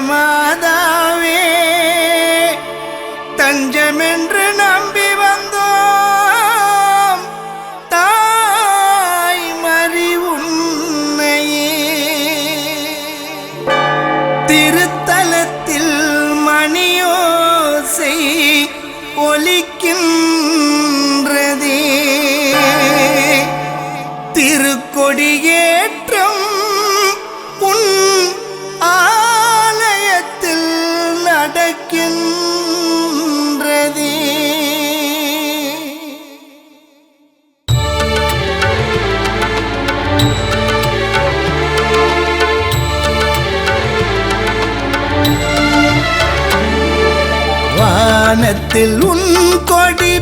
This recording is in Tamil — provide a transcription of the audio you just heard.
மாதாவே தஞ்சமென்று நம்பி வந்தோம். தாய் மறி உன்னையே. திருத்தலத்தில் மணியோசை ஒலிக்கின்றதே. திருக்கொடியேற்றம் நடக்கின்றதே. வானத்தில் உன் கொடி